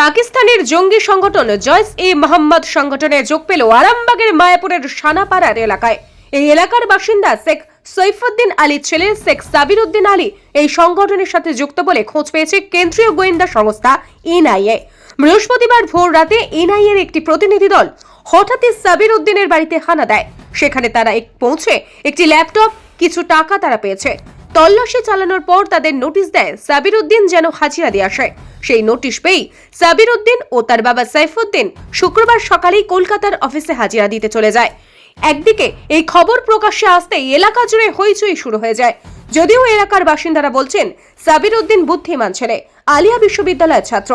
পাকিস্তানের জঙ্গি সংগঠন জয়স এ মোহাম্মদ সংগঠনে যোগ পেল আরামবাগের মায়াপুরের সানাপাড়ার এলাকায়। এই এলাকার বাসিন্দা শেখ সৈফুদ্দিন আলী ছেলে শেখ সাবির উদ্দিন আলী এই সংগঠনের সাথে যুক্ত বলে খোঁজ পেয়েছে কেন্দ্রীয় গোয়েন্দা সংস্থা এনআইএ। বৃহস্পতিবার ভোর রাতে এনআইএ এর একটি প্রতিনিধি দল হঠাৎই সাবির উদ্দিনের বাড়িতে হানা দেয়। সেখানে তারা এক পৌঁছে একটি ল্যাপটপ, কিছু টাকা তারা পেয়েছে। তল্লাশি চালানোর পর তাদের নোটিশ দেয় সাবির উদ্দিন যেন হাজিরা দিয়ে আসে। সেই নোটিশ পেয়েই সাবির উদ্দিন ও তার বাবা সাইফুদ্দিন শুক্রবার সকালেই কলকাতার অফিসে হাজিরা দিতে চলে যায়। একদিকে এই খবর প্রকাশ্যে আসতেই এলাকা জুড়ে হইচই শুরু হয়ে যায়। যদিও এলাকার বাসিন্দারা বলছেন সাবির উদ্দিন বুদ্ধিমান ছেলে, আলিয়া বিশ্ববিদ্যালয়ের ছাত্র,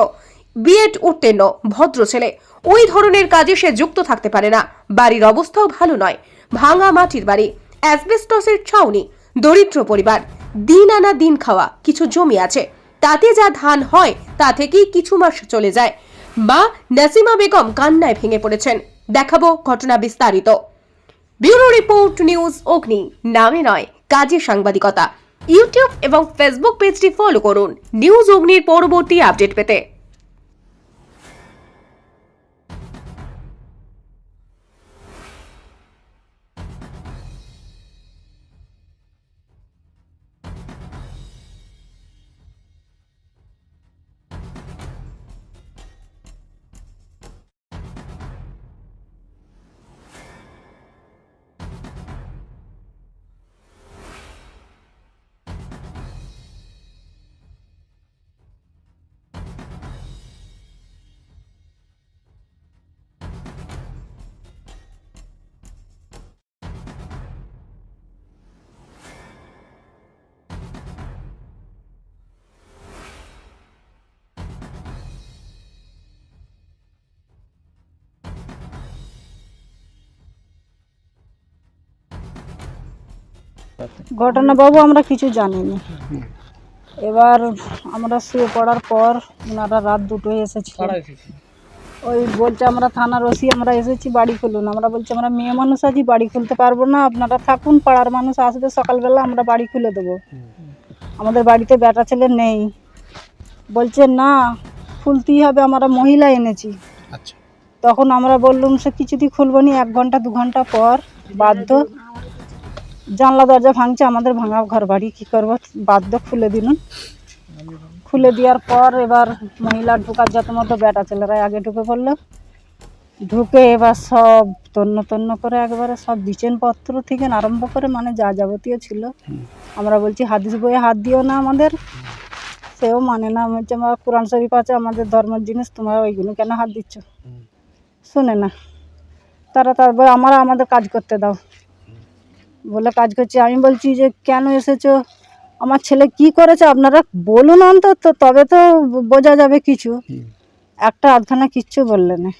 বিএড উত্তীর্ণ, ভদ্র ছেলে। ওই ধরনের কাজে সে যুক্ত থাকতে পারে না। বাড়ির অবস্থাও ভালো নয়। ভাঙা মাটির বাড়ি, অ্যাসবেস্টসের ছাউনি, দরিদ্র পরিবার, দিন আনা দিন খাওয়া, কিছু জমি আছে। তাতে যা ধান হয়, তা থেকেই কিছু মাস চলে যায়। বা নাসিমা বেগম কান্নায় ভেঙে পড়েছেন। দেখাবো ঘটনা বিস্তারিত। ব্যুরো রিপোর্ট নিউজ অগ্নি, নামে নয়, কাজে সাংবাদিকতা। ইউটিউব এবং ফেসবুক পেজটি ফলো করুন। নিউজ অগ্নির পরবর্তী আপডেট পেতে। ঘটনা বাবু আমরা কিছু জানিনি। এবার আমরা শুয়ে পড়ার পর ওনারা রাত দুটোয় এসেছিল ওই বলছে আমরা থানার ওসি আমরা এসেছি বাড়ি খুলুন। আমরা বলছি আমরা মেয়ে মানুষ আছি বাড়ি খুলতে পারব না। আপনারা থাকুন পাড়ার মানুষ আসবে সকালবেলা আমরা বাড়ি খুলে দেবো। আমাদের বাড়িতে বেটা ছেলে নেই। বলছে না খুলতেই হবে আমরা মহিলা এনেছি। আচ্ছা। তখন আমরা বললুম সে কিছুতেই খুলবো নি। এক ঘণ্টা দু ঘণ্টা পর বাধ্য জানলা দরজা ভাঙছে আমাদের ভাঙা ঘর বাড়ি কী করব? বাধ্য খুলে দিলুন। খুলে দেওয়ার পর এবার মহিলা ঢুকার যত মতো বেটা ছেলেরা আগে ঢুকে পড়ল। ঢুকে এবার সব তন্ন তন্ন করে একবারে সব বিচেনপত্র থেকে আরম্ভ করে মানে যা যাবতীয় ছিল। আমরা বলছি হাদিস বইয়ে হাত দিও না আমাদের। সেও মানে না হচ্ছে আমার কোরআন শরীফ আছে আমাদের ধর্মের জিনিস তোমরা ওইগুলো কেন হাত দিচ্ছ? শুনে না। তারা তারপর আমরা আমাদের কাজ করতে দাও। বলে কাজ করছি। আমি বলছি যে কেন এসেছ? আমার ছেলে কি করেছে? আপনারা বলুন অন্তত তবে তো বোঝা যাবে কিছু। একটা আধখানা কিচ্ছু বললে না।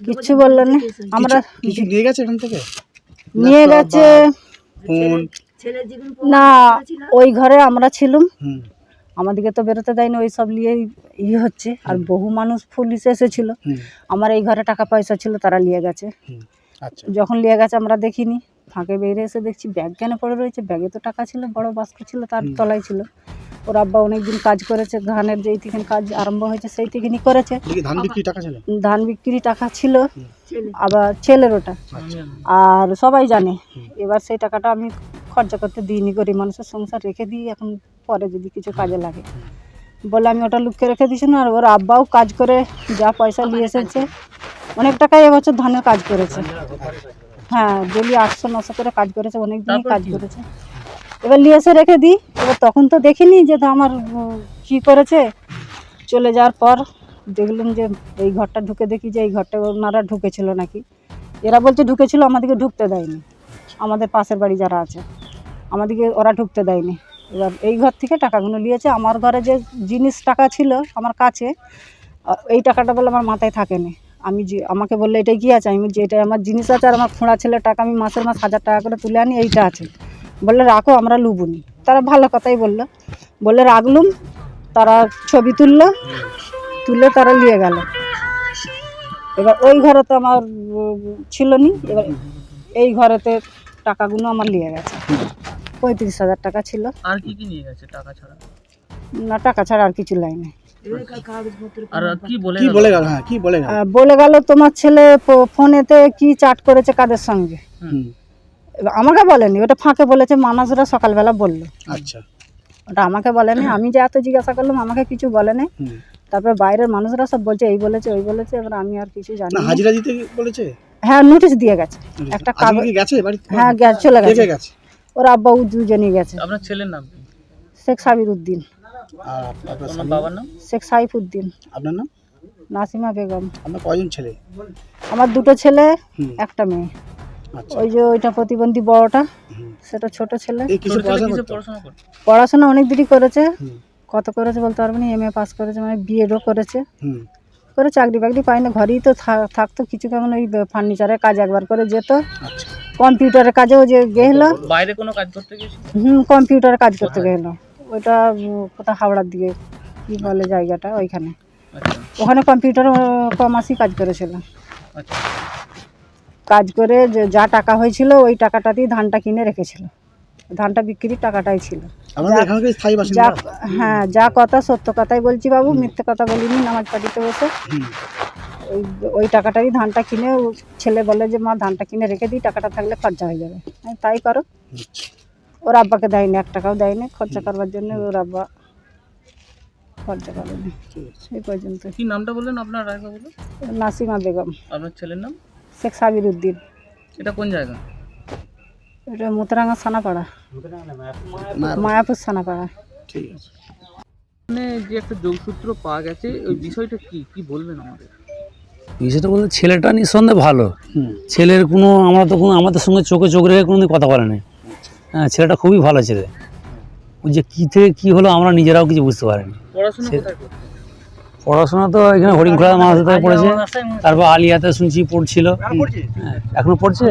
কিচ্ছু বললে না। আমরা নিয়ে গেছে এখান থেকে? নিয়ে গেছে। না ওই ঘরে আমরা ছিলাম। আমাদেরকে তো বেরোতে দেয়নি ওই সব নিয়েই ইয়ে হচ্ছে। আর বহু মানুষ পুলিশ এসেছিল। আমার এই ঘরে টাকা পয়সা ছিল তারা নিয়ে গেছে। আচ্ছা। যখন নিয়ে গেছে আমরা দেখিনি। ফাঁকে বেরিয়ে এসে দেখছি ব্যাগ কেন পড়ে রয়েছে? ব্যাগে তো টাকা ছিল বড় বাস্ক ছিল তার তলায় ছিল। ওর আব্বা অনেকদিন কাজ করেছে ধানের যেই থেকে কাজ আরম্ভ হয়েছে সেই থেকেই করেছে। ধান বিক্রি টাকা ছিল? ধান বিক্রি টাকা ছিল আবার ছেলের ওটা। আর সবাই জানে এবার সেই টাকাটা আমি খরচা করতে দিইনি গরিব মানুষের সংসার রেখে দিই এখন পরে যদি কিছু কাজে লাগে। বলে আমি ওটা লুকিয়ে রেখে দিয়েছি না আর ওর আব্বাও কাজ করে যা পয়সা নিয়ে এসেছে অনেক টাকাই এবছর ধানের কাজ করেছে। হ্যাঁ ডেলি আটশো নশো করে কাজ করেছে অনেক দিনই কাজ করেছে। এবার নিয়ে এসে রেখে দিই। এবার তখন তো দেখিনি যে তো আমার কী করেছে। চলে যাওয়ার পর দেখলাম যে এই ঘরটা ঢুকে দেখি যে এই ঘরটা ওনারা ঢুকেছিল নাকি। এরা বলছে ঢুকেছিল আমাদেরকে ঢুকতে দেয়নি। আমাদের পাশের বাড়ি যারা আছে আমাদেরকে ওরা ঢুকতে দেয়নি। এবার এই ঘর থেকে টাকাগুলো নিয়েছে। আমার ঘরে যে জিনিস টাকা ছিল আমার কাছে এই টাকাটা বলে আমার মাথায় থাকেনি। আমি যে আমাকে বললে এটাই কি আছে? আমি বলছি এটাই আমার জিনিস আছে আর আমার খোঁড়া ছেলের টাকা আমি মাসের মাস হাজার টাকা করে তুলে আনি এইটা আছে। বললে রাখো আমরা লুবুনি তারা ভালো কথাই বলল। বলে রাখলুম। তারা ছবি তুললো তুলে তারা নিয়ে গেল। এবার ওই ঘরে তো আমার ছিল নি এবার এই ঘরেতে টাকাগুলো আমার নিয়ে গেছে। পঁয়ত্রিশ হাজার টাকা ছিল। আর কি কি নিয়ে গেছে টাকা ছাড়া? না টাকা ছাড়া আর কিছু লাইনে আর কি বলে কি গেল? বলে গেল? হ্যাঁ কি বলে গেল? বলে গেল তোমার ছেলে ফোনেতে কি চাট করেছে কাদের সঙ্গে? এবার আমাকে বলেনি ওটা ফাঁকে বলেছে মানুষরা সকালবেলা বলল। আচ্ছা। ওটা আমাকে বলেনি আমি যে এত জিজ্ঞাসা করলাম আমাকে কিছু বলেনি। হুম। তারপরে বাইরের মানুষরা সব বলছে এই বলেছে ওই বলেছে এবার আমি আর কিছু জানি না। হাজিরা দিতে বলেছে? হ্যাঁ নোটিশ দিয়ে গেছে। একটা কাগজ গেছে হ্যাঁ গ্যাস চলে গেছে। গেছে? ওর আব্বা ও দুজনই গেছে। আপনার ছেলের নাম শেখ সাবির উদ্দিন। আর আপনার স্বামী? বাবার নাম? শেখ সাইফ উদ্দিন আপনার নাম? নাসিমা বেগম। আপনার কয়জন ছেলে? আমার দুটো ছেলে একটা মেয়ে। আচ্ছা। ওই যে ওইটা প্রতিবন্ধী বড়টা সেটা ছোট ছেলে। কিছু পড়াশোনা অনেক দূরই করেছে। কত করেছে বলতে পারব না এম এ পাস করেছে মানে বিএডও করেছে। করে চাকরি বাকরি পায় না ঘরেই তো থাকতো কিছু কেমন ওই ফার্নিচারের কাজ একবার করে যেত। আচ্ছা। কম্পিউটারের কাজেও যে গেলো বাইরে কোনো কাজ করতে গেছিল হুম কম্পিউটারের কাজ করতে গেলো ওইটা কোথাও হাওড়ার দিকে কী বলে জায়গাটা ওইখানে। আচ্ছা। ওখানে কম্পিউটার ক মাসই কাজ করেছিল। আচ্ছা। কাজ করে যে যা টাকা হয়েছিল ওই টাকাটা টাকাটাতেই ধানটা কিনে রেখেছিল। ধানটা বিক্রির টাকাটাই ছিল। যা- হ্যাঁ যা কথা সত্য কথাই বলছি বাবু মিথ্যে কথা বলিনি নামাজ পাটিতে বসে। ওই ওই টাকাটারই ধানটা কিনে ও ছেলে বলে যে মা ধানটা কিনে রেখে দিই টাকাটা থাকলে খরচা হয়ে যাবে। আমি তাই করো। আচ্ছা। ওর আব্বাকে দেয়নি এক টাকাও দেয়নি খরচা করবার জন্য ওর আব্বা খরচা করেনি এই পর্যন্ত। কি নামটা বললেন আপনার রায়গা বলুন? নাসিমা বেগম। আপনার ছেলের নাম? শেখ সাবির উদ্দিন। এটা কোন জায়গা? এটা মুতরাঙ্গা সানাপাড়া মায়াপুর। মায়াপুর সানাপাড়া ঠিক আছে। মানে যে একটা যোগসূত্র পাওয়া গেছে ওই বিষয়টা কি? কি বলবেন আমাদের? বিষয়টা বলতে ছেলেটা নিঃসন্দেহে ভালো। ছেলের কোনো আমরা তো কোনো আমাদের সঙ্গে চোখে চোখ রেখে কোনো কথা বলে নাই। হ্যাঁ ছেলেটা খুবই ভালো ছেলে। ওই যে কী থেকে কী হলো আমরা নিজেরাও কিছু বুঝতে পারিনি। পড়াশোনা তো এখানে হরিণখোলা মাদ্রাসাতে পড়েছে। তারপর আলিয়াতে শুনছি পড়ছিল। হ্যাঁ, এখনও পড়ছে?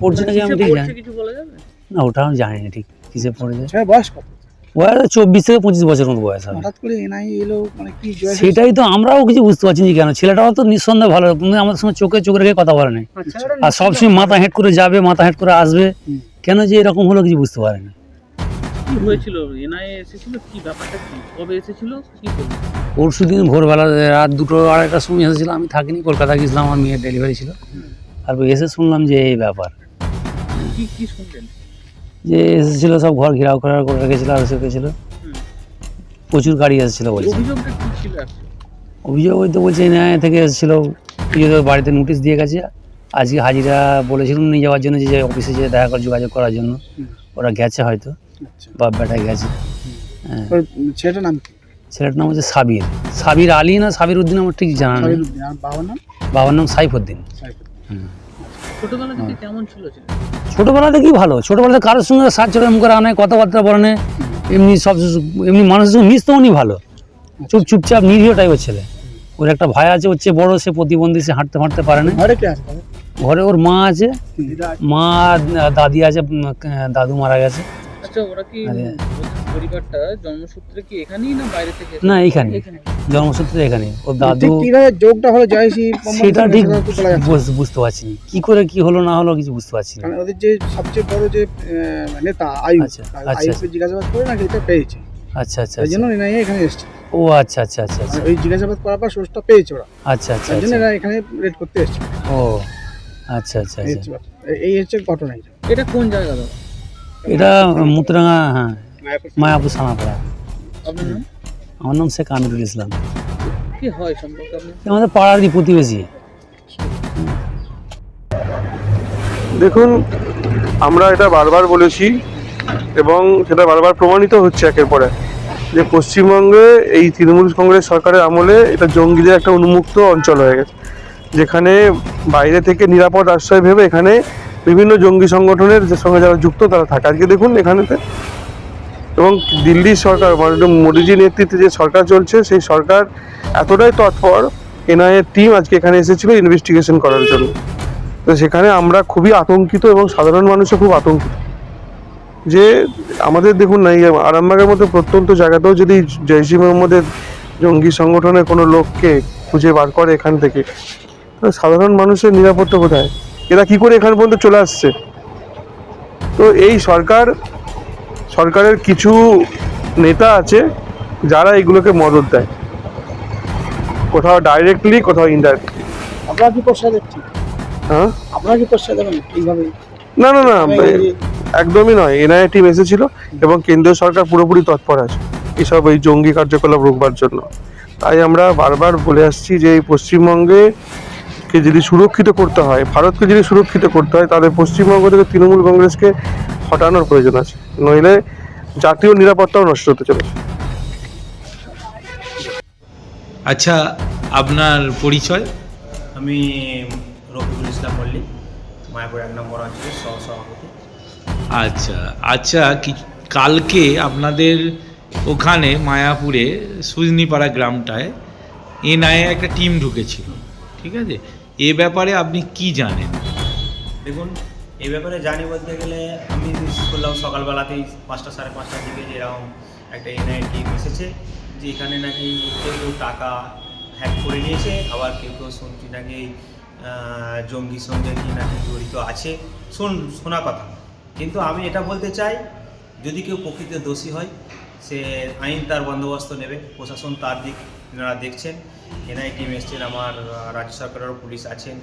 পড়ছে? না যে আমি ঠিক জানি কিছু বলা যাবে? না ওটা আমি জানি না ঠিক কিসে পড়েছে। বয়স বয়স চব্বিশ থেকে পঁচিশ বছর মতো বয়স হবে। মানে কি জয় সেটাই তো আমরাও কিছু বুঝতে পারছি না কেন। ছেলেটাও তো নিঃসন্দেহে ভালো কিন্তু আমাদের সঙ্গে চোখে চোখে রেখে কথা বলে নাই। আর সবসময় মাথা হেঁট করে যাবে মাথা হেঁট করে আসবে। কেন যে এরকম হলো কিছু বুঝতে পারে না। কি হয়েছিল? এনআইএ এসেছিল? কি ব্যাপারটা? কি? কবে এসেছিল? কি বলব? পরশু দিন ভোরবেলা রাত দুটো আড়াইটার সময় এসেছিল। আমি থাকিনি কলকাতা গেছিলাম আমার মেয়ের ডেলিভারি ছিল। তারপর এসে শুনলাম যে এই ব্যাপার। কি কি শুনলেন? যে এসেছিল সব ঘর ঘেরাও করার করে রেখেছিলো আর রেখেছিল। প্রচুর গাড়ি এসেছিল বলছে। অভিযোগটা কি ছিল? অভিযোগ ওই তো বলছে ন্যায় থেকে এসেছিল। বাড়িতে নোটিশ দিয়ে গেছে। আজকে হাজিরা বলেছিলাম নিয়ে যাওয়ার জন্য যে অফিসে যে দেখা করে যোগাযোগ করার জন্য। ওরা গেছে হয়তো আচ্ছা। বাপ বেটায় গেছে। হ্যাঁ। ছেলেটার নাম কি? ছেলেটার নাম হচ্ছে সাবির। সাবির আলী না সাবির উদ্দিন আমার ঠিক জানা নেই। বাবার নাম? বাবার নাম সাইফুদ্দিন। সাইফুদ্দিন। ছোটবেলা থেকে কেমন ছিল ছিল থেকেই ভালো। ছোটোবেলাতে কারোর সঙ্গে সাত চোখের মুখে আনে কথাবার্তা বলে না এমনি সব এমনি মানুষের সঙ্গে মিশতেও উনি ভালো। চুপ চুপচাপ নিরীহ টাইপের ছেলে। ওর একটা ভাই আছে হচ্ছে বড় সে প্রতিবন্ধী সে হাঁটতে ফাঁটতে পারে না। ঘরে ওর মা আছে মা দাদি আছে দাদু মারা গেছে। আচ্ছা ওরা কি পরিবারটা জন্মসূত্রে কি এখানেই না বাইরে থেকে না এখানে জন্মসূত্রে এখানে ওর দাদু ঠিক কীভাবে যোগটা হলো জয়শ্রী সেটা ঠিক না। বুঝতে পারছি না কি করে কি হলো না হলো কিছু বুঝতে পারছি না ওদের যে সবচেয়ে বড় যে নেতা আয়ুব আচ্ছা, আচ্ছা, আয়ুবকে জিজ্ঞাসাবাদ করে নাকি এটা পেয়েছে? আচ্ছা আচ্ছা জন্য আচ্ছা। এনআই এখানে এসছে। ও আচ্ছা আচ্ছা আচ্ছা আচ্ছা। ওই জিজ্ঞাসাবাদ করার পর সোর্সটা পেয়েছে ওরা। আচ্ছা আচ্ছা তাই জন্য আচ্ছা। এরা এখানে রেড করতে এসছে। ও আচ্ছা আচ্ছা এই আচ্ছা। হচ্ছে এই- হচ্ছে ঘটনা এটা। কোন জায়গা দাদা? এটা মুতরাঙ্গা হ্যাঁ মায়াপুর সানাপাড়া আমার নাম শেখ আমিরুল ইসলাম। কি হয় সম্পর্কে আমাদের পাড়ারই প্রতিবেশী। দেখুন আমরা এটা বারবার বলেছি এবং সেটা বারবার প্রমাণিত হচ্ছে একের পর এক। যে পশ্চিমবঙ্গে এই তৃণমূল কংগ্রেস সরকারের আমলে এটা জঙ্গিদের একটা উন্মুক্ত অঞ্চল হয়ে গেছে। যেখানে বাইরে থেকে নিরাপদ আশ্রয় ভেবে এখানে বিভিন্ন জঙ্গি সংগঠনের যে সঙ্গে যারা যুক্ত তারা থাকে। আজকে দেখুন এখানেতে। এবং দিল্লি সরকার মোদীজির নেতৃত্বে যে সরকার চলছে, সেই সরকার এতটাই তৎপর এনআইএর টিম আজকে এখানে এসেছিল ইনভেস্টিগেশন করার জন্য। তো সেখানে আমরা খুবই আতঙ্কিত এবং সাধারণ মানুষও খুব আতঙ্কিত। যে আমাদের দেখুন না আরামবাগের মতো প্রত্যন্ত জায়গাতেও যদি জৈশ মোহাম্মদের জঙ্গি সংগঠনের কোনো লোককে খুঁজে বার করে এখান থেকে সাধারণ মানুষের নিরাপত্তা কোথায়? এরা কি করে এখান পর্যন্ত চলে আসছে? তো এই সরকার সরকারের কিছু নেতা আছে যারা এগুলোকে মদত দেয়। কোথাও ডাইরেক্টলি কোথাও ইনডাইরেক্টলি আপনারা কি দিচ্ছেন? হ্যাঁ? আপনারা কি প্রশ্রয় দেবেন এইভাবে? না না না একদমই নয়। এনআইএ টিম এসেছিল এবং কেন্দ্রীয় সরকার পুরোপুরি তৎপর আছে। এসব এই জঙ্গি কার্যকলাপ রোকবার জন্য। তাই আমরা বারবার বলে আসছি যে এই পশ্চিমবঙ্গে কে যদি সুরক্ষিত করতে হয় ভারতকে যদি সুরক্ষিত করতে হয় তাহলে পশ্চিমবঙ্গ থেকে তৃণমূল কংগ্রেসকে হটানোর প্রয়োজন আছে। নইলে জাতীয় নিরাপত্তাও নষ্ট হতে চলেছে। আচ্ছা আপনার পরিচয়? আমি রফিকুল ইসলাম মল্লিক মায়াপুর এক নম্বর অঞ্চলের সহসভাপতি। আচ্ছা আচ্ছা কি কালকে আপনাদের ওখানে মায়াপুরে সুজনিপাড়া গ্রামটায় এনআইএ একটা টিম ঢুকেছিল ঠিক আছে? এ ব্যাপারে আপনি কি জানেন? দেখুন এ ব্যাপারে জানি বলতে গেলে আমি শুনলাম সকালবেলাতেই পাঁচটা সাড়ে পাঁচটার দিকে যেরকম একটা এনআই টিম এসেছে যে এখানে নাকি কেউ কেউ টাকা হ্যাক করে নিয়েছে আবার কেউ কেউ শুনছি নাকি আহ, জঙ্গির সঙ্গে কি নাকি জড়িত আছে। শোন শোনা কথা। কিন্তু আমি এটা বলতে চাই যদি কেউ প্রকৃত দোষী হয় সে আইন তার বন্দোবস্ত নেবে প্রশাসন তার দিক আপনারা দেখছেন এনআই টিম এসছেন আমার রাজ্য সরকারেরও পুলিশ আছেন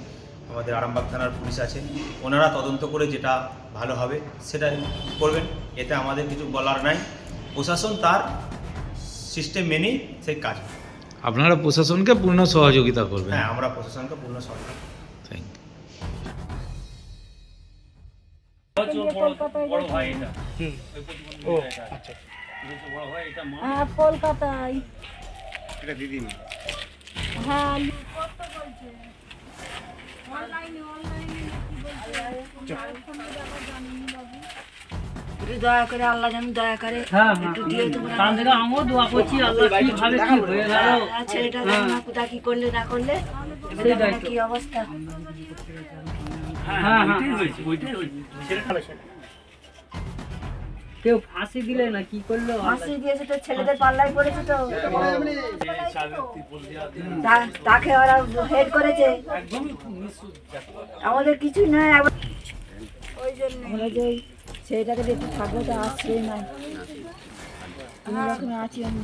আমাদের আরামবাগ থানার পুলিশ আছেন। ওনারা তদন্ত করে যেটা ভালো হবে সেটা করবেন এতে আমাদের কিছু বলার নাই। প্রশাসন তার সিস্টেম মেনেই সেই কাজ আপনারা প্রশাসনকে পূর্ণ সহযোগিতা করবেন। হ্যাঁ আমরা প্রশাসনকে পূর্ণ সহযোগিতা থ্যাংক ইউ হ্যাঁ কলকাতায় হ্যাঁ দয়া করে আল্লাহ যেন দয়া করে একটু দিয়ে তোমরা ছেলেটা না কোথায় কি করলে না করলে? কি অবস্থা। কেউ ফাঁসি দিলে না কি করল? মাসি দিয়েছে তো ছেলেদের পাল্লাই পড়েছে তো। তাকে ওরা হেড করেছে। আমাদের কিছু নাই ওই ছেলেটাকে যে একটু থাকব তো আশ্রয় নাই কোনো রকমে আছি আমি।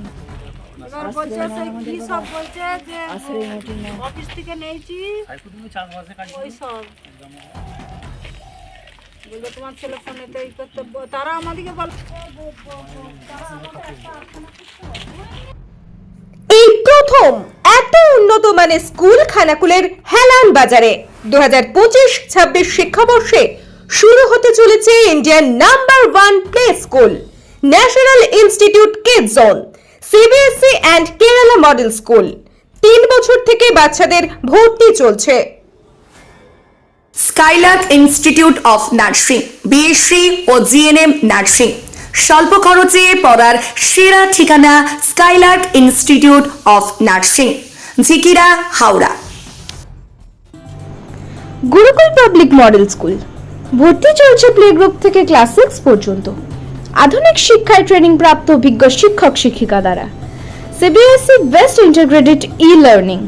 অফিস থেকে নিয়েছি ওই সব। বলল, তোমার ছেলে ফোনে তো এই করতে তারা আমাদেরকে বল এই প্রথম এত উন্নত মানের স্কুল খানাকুলের হেলান বাজারে দু হাজার পঁচিশ, ছাব্বিশ শিক্ষাবর্ষে শুরু হতে চলেছে Indian number one play school national institute kid zone CBSE and Kerala model school তিন বছর থেকে বাচ্চাদের ভর্তি চলছে। Skylark institute of nursing BSc O GNM nursing স্বল্প খরচে পড়ার সেরা ঠিকানা Skylark institute of nursing Jhikira, Howrah. Gurukul public model school ভর্তি চলছে প্লে গ্রুপ থেকে ক্লাস সিক্স পর্যন্ত। আধুনিক শিক্ষায় ট্রেনিং প্রাপ্ত অভিজ্ঞ শিক্ষক শিক্ষিকা দ্বারা। CBSE best integrated e learning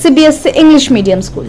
CBSE English medium school